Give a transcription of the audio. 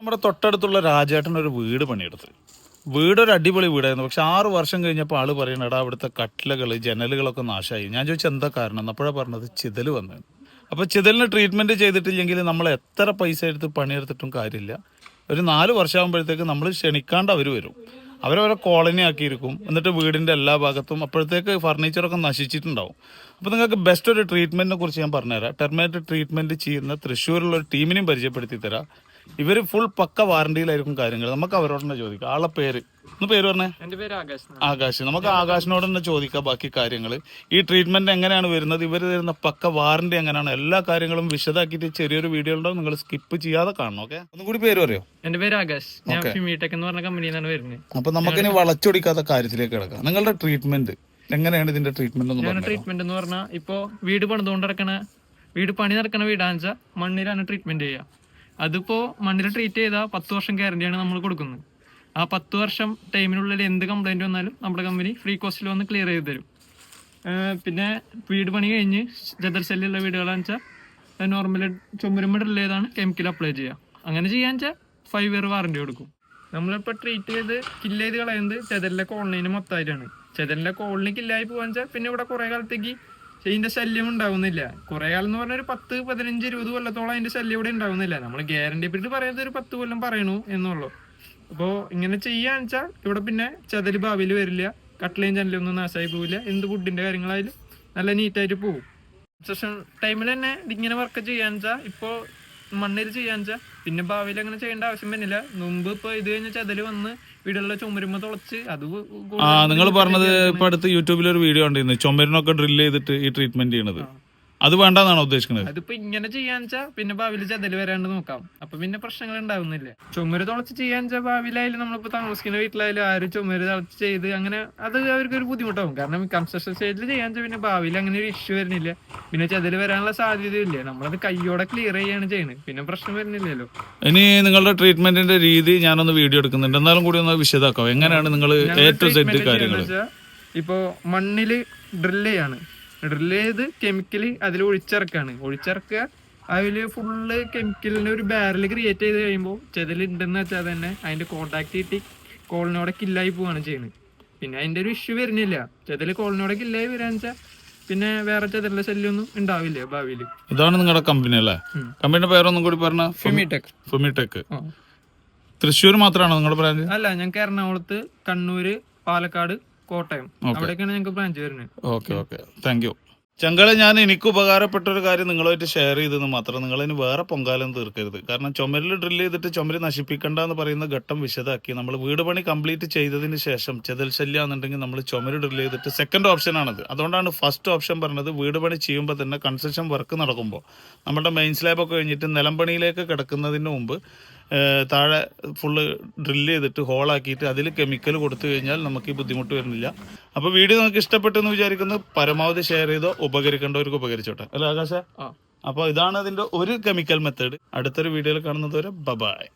നമ്മുടെ തൊട്ടടുത്തുള്ള രാജേട്ടൻ ഒരു വീട് പണിയെടുത്ത്. വീടൊരു അടിപൊളി വീടായിരുന്നു. പക്ഷെ ആറ് വർഷം കഴിഞ്ഞപ്പോൾ ആൾ പറയണ എടാ അവിടുത്തെ കട്ടിലകൾ ജനലുകളൊക്കെ നാശമായി. ഞാൻ ചോദിച്ചു എന്താ കാരണം? അപ്പോഴാണ് പറഞ്ഞത് ചിതൽ വന്നു. അപ്പോൾ ചിതലിന് ട്രീറ്റ്മെന്റ് ചെയ്തിട്ടില്ലെങ്കിൽ നമ്മൾ എത്ര പൈസ എടുത്ത് പണിയെടുത്തിട്ടും കാര്യമില്ല. ഒരു നാല് വർഷമാകുമ്പോഴത്തേക്ക് നമ്മൾ ക്ഷണിക്കാണ്ട് അവർ വരും. അവരവരെ കോളനി ആക്കിയിരിക്കും. എന്നിട്ട് വീടിന്റെ എല്ലാ ഭാഗത്തും അപ്പോഴത്തേക്ക് ഫർണിച്ചറൊക്കെ നശിച്ചിട്ടുണ്ടാവും. അപ്പോൾ നിങ്ങൾക്ക് ബെസ്റ്റ് ഒരു ട്രീറ്റ്മെന്റിനെ കുറിച്ച് ഞാൻ പറഞ്ഞുതരാം. ടെർമേറ്റ് ട്രീറ്റ്മെന്റ് ചെയ്യുന്ന തൃശ്ശൂരിലുള്ള ഒരു ടീമിനെയും പരിചയപ്പെടുത്തി തരാം ഇവർ ഫുൾ പക്ക വാറണ്ടിയിലായിരിക്കും കാര്യങ്ങൾ. നമുക്ക് അവരോട് തന്നെ ചോദിക്കാം. ആളെ പേര്. ഒന്ന് പേര് പറഞ്ഞേ. എന്റെ പേര് ആകാശ്. ആകാശ്. നമുക്ക് ആകാശിനോട് തന്നെ ചോദിക്കാം ബാക്കി കാര്യങ്ങൾ ഈ ട്രീറ്റ്മെന്റ് എങ്ങനെയാണ് വരുന്നത്? ഇവർ തരുന്ന പക്ക വാറണ്ടി എങ്ങനെയാണ്? എല്ലാ കാര്യങ്ങളും വിശദാക്കിയിട്ട് ചെറിയൊരു വീഡിയോ ഉണ്ടാവും നിങ്ങൾ സ്കിപ്പ് ചെയ്യാതെ കാണണം ഓക്കെ ഒന്നും കൂടി പേര് പറയോ? എന്റെ പേര് ആകാശ്. ഞാൻ ഫിമിടെക് എന്ന് പറഞ്ഞ കമ്പനിയിൽ നിന്നാണ് വരുന്നത്. അപ്പൊ നമുക്കിനി വളച്ചൊടിക്കാത്ത കാര്യത്തിലേക്ക് കിടക്കാം. നിങ്ങളുടെ ട്രീറ്റ്മെന്റ് എങ്ങനെയാണ് ഇതിന്റെ ട്രീറ്റ്മെന്റ് ട്രീറ്റ്മെന്റ് എന്ന് പറഞ്ഞാൽ ഇപ്പോ വീട് പണിതുകൊണ്ട് നടക്കണ വീട് പണി നടക്കണ വീടാണെന്ന് വെച്ചാൽ മണ്ണിലാണ് ട്രീറ്റ്മെന്റ് ചെയ്യുക. അതിപ്പോ മണ്ണിൽ ട്രീറ്റ് ചെയ്താൽ പത്ത് വർഷം ഗ്യാരണ്ടിയാണ് നമ്മൾ കൊടുക്കുന്നത്. ആ പത്ത് വർഷം ടൈമിനുള്ളിൽ എന്ത് കംപ്ലൈന്റ് വന്നാലും നമ്മുടെ കമ്പനി ഫ്രീ കോസ്റ്റിൽ വന്ന് ക്ലിയർ ചെയ്ത് തരും. പിന്നെ വീട് പണി കഴിഞ്ഞ് ജദർ സെല്ലുള്ള വീടുകളാണെന്ന് വെച്ചാൽ നോർമലി ചുമരുമിടൽ ഏതാണ് കെമിക്കൽ അപ്ലൈ ചെയ്യുക അങ്ങനെ ചെയ്യാന്ന് വെച്ചാൽ ഫൈവ് ഇയർ വാറണ്ടി കൊടുക്കും. നമ്മളിപ്പോൾ ട്രീറ്റ് ചെയ്ത് കില്ല് ചെയ്ത് കളയുന്നത് ചെതലിലെ കോളനീന് മൊത്തമായിട്ടാണ്. ചെതലിലെ കോളനി കില്ലായി പോകാന്ന് വെച്ചാൽ പിന്നെ ഇവിടെ കുറേ കാലത്തേക്ക് ഇതിന്റെ ശല്യം ഉണ്ടാവുന്നില്ല. കുറെ കാലം എന്ന് പറഞ്ഞ ഒരു പത്ത് പതിനഞ്ച് ഇരുപത് കൊല്ലത്തോളം അതിന്റെ ശല്യം ഇവിടെ ഉണ്ടാവുന്നില്ല. നമ്മൾ ഗ്യാരണ്ടി പീരീഡ് പറയുന്നത് ഒരു പത്ത് കൊല്ലം പറയണു എന്നുള്ളൂ. അപ്പോൾ ഇങ്ങനെ ചെയ്യാന്ന് വെച്ചാൽ ഇവിടെ പിന്നെ ചതൽ ഭാവിയിൽ വരില്ല. കട്ട്ലയും ചനലും ഒന്നും നാശമായി പോവില്ല. എന്ത് ഫുഡിന്റെ കാര്യങ്ങളായാലും നല്ല നീറ്റായിട്ട് പോകും സെഷൻ ടൈമിൽ തന്നെ ഇതിങ്ങനെ വർക്ക് ചെയ്യാന്ന് വെച്ചാൽ ഇപ്പോൾ മണ്ണിൽ ചെയ്യാന്ന് വെച്ചാൽ പിന്നെ ഭാവിയിൽ അങ്ങനെ ചെയ്യേണ്ട ആവശ്യം വരുന്നില്ല മുമ്പ് ഇപ്പോൾ ഇത് കഴിഞ്ഞ ചതൽ വന്ന് വീടുകളിലെ ചുമരുമ്പ തുളച്ച് അത് ആ നിങ്ങൾ പറഞ്ഞത് ഇപ്പൊ അടുത്ത് യൂട്യൂബിൽ ഒരു വീഡിയോ ഉണ്ടായിരുന്നു ചുമരിനൊക്കെ ഡ്രില്ല് ചെയ്തിട്ട് ഈ ട്രീറ്റ്മെന്റ് ചെയ്യണത്. അത് വേണ്ടെന്നാണ് ഉദ്ദേശിക്കുന്നത്? അതിപ്പോ ഇങ്ങനെ ചെയ്യാന്ന് വെച്ചാൽ പിന്നെ ഭാവിയിൽ ചതൽ വരാണ്ട് നോക്കാം. അപ്പൊ പിന്നെ പ്രശ്നങ്ങൾ ഉണ്ടാവുന്നില്ല. ചുമര് തുളച്ച് ചെയ്യാന്ന് വെച്ചാൽ ഭാവിയിലായാലും നമ്മളിപ്പോ താമസിക്കുന്ന വീട്ടിലായാലും ആരും ചുമര് തുളച്ച് ചെയ്ത് അങ്ങനെ അത് അവർക്ക് ഒരു ബുദ്ധിമുട്ടാവും. കാരണം കൺസ്ട്രക്ഷൻ സ്റ്റേജിൽ ചെയ്യാന്ന് വെച്ചാൽ പിന്നെ ഭാവിയിൽ അങ്ങനെ ഒരു ഇഷ്യൂ വരുന്നില്ല. പിന്നെ ചതൽ വരാനുള്ള സാധ്യതയില്ല നമ്മളത് കയ്യോടെ ക്ലിയർ ചെയ്യാണ് ചെയ്യുന്നത് പിന്നെ പ്രശ്നം വരുന്നില്ലല്ലോ. ഇനി നിങ്ങളുടെ ട്രീറ്റ്മെന്റിന്റെ രീതി ഞാനൊന്ന് വീഡിയോ എടുക്കുന്നുണ്ട്. എന്നാലും കൂടി ഒന്ന് വിശദമാക്കാം എങ്ങനെയാണ് നിങ്ങൾ ഏറ്റവും കാര്യങ്ങൾ ഇപ്പോ മണ്ണിൽ ഡ്രില്ല് ചെയ്യാണ്. ഡ്രില്ല് ചെയ്ത് കെമിക്കൽ അതിൽ ഒഴിച്ചിറക്കാണ്. ഒഴിച്ചിറക്കുക അതിൽ ഫുള്ള് കെമിക്കലിന്റെ ഒരു ബാരൽ ക്രിയേറ്റ് ചെയ്ത് കഴിയുമ്പോൾ ചെതലുണ്ടെന്ന് വെച്ചാൽ തന്നെ അതിന്റെ കോണ്ടാക്ട് കിട്ടി കോളിനോടെ കില്ലായി പോവാണ് ചെയ്യുന്നത് പിന്നെ അതിന്റെ ഒരു ഇഷ്യൂ വരുന്നില്ല. ചെതൽ കോളിനോടെ കില്ലായി വരാന്ന് വെച്ചാൽ പിന്നെ വേറെ ചെതലിന്റെ ശല്യമൊന്നും ഉണ്ടാവില്ല ഭാവിയിൽ ഇതാണ് നിങ്ങളുടെ കമ്പനി അല്ലേ? കമ്പനിയുടെ പേരൊന്നും കൂടി പറഞ്ഞ ഫിമിടെക്. ഫിമിടെക്. തൃശ്ശൂർ മാത്രമാണോ നിങ്ങളുടെ ബ്രാഞ്ച് അല്ല ഞങ്ങൾക്ക് എറണാകുളത്ത് കണ്ണൂര് പാലക്കാട് കോട്ടയം. അവിടെയൊക്കെയാണ് ഞങ്ങൾക്ക് ബ്രാഞ്ച് വരുന്നത് ഓക്കെ ഓക്കെ. താങ്ക് യു ചങ്കളെ ഞാൻ എനിക്ക് ഉപകാരപ്പെട്ട ഒരു കാര്യം നിങ്ങളുമായിട്ട് ഷെയർ ചെയ്തെന്ന് മാത്രം. നിങ്ങളിനി വേറെ പൊങ്കാലം തീർക്കരുത്. കാരണം ചുമരിൽ ഡ്രിൽ ചെയ്തിട്ട് ചുമര് നശിപ്പിക്കണ്ട എന്ന് പറയുന്ന ഘട്ടം വിശദമാക്കി. നമ്മൾ വീട് പണി കംപ്ലീറ്റ് ചെയ്തതിന് ശേഷം ചെതൽ ശല്യം എന്നുണ്ടെങ്കിൽ നമ്മൾ ചുമര് ഡ്രിൽ ചെയ്തിട്ട് സെക്കൻഡ് ഓപ്ഷനാണത് അതുകൊണ്ടാണ് ഫസ്റ്റ് ഓപ്ഷൻ പറഞ്ഞത് വീട് പണി ചെയ്യുമ്പോൾ തന്നെ കൺസ്ട്രക്ഷൻ വർക്ക് നടക്കുമ്പോൾ നമ്മുടെ മെയിൻ സ്ലാബ് ഒക്കെ കഴിഞ്ഞിട്ട് നിലം പണിയിലേക്ക് കിടക്കുന്നതിന് മുമ്പ് താഴെ ഫുള്ള് ഡ്രില്ല് ചെയ്തിട്ട് ഹോളാക്കിയിട്ട് അതിൽ കെമിക്കൽ കൊടുത്തു കഴിഞ്ഞാൽ നമുക്ക് ഈ ബുദ്ധിമുട്ട് വരുന്നില്ല. അപ്പോൾ വീഡിയോ നമുക്ക് ഇഷ്ടപ്പെട്ടു എന്ന് വിചാരിക്കുന്നു. പരമാവധി ഷെയർ ചെയ്തോ ഉപകരിക്കേണ്ടവർക്ക് ഉപകരിച്ചോട്ടെ. അല്ല ആകാശ? അപ്പോൾ ഇതാണ് അതിന്റെ ഒരു കെമിക്കൽ മെത്തേഡ് അടുത്തൊരു വീഡിയോയിൽ കാണുന്നതുവരെ ബബായ്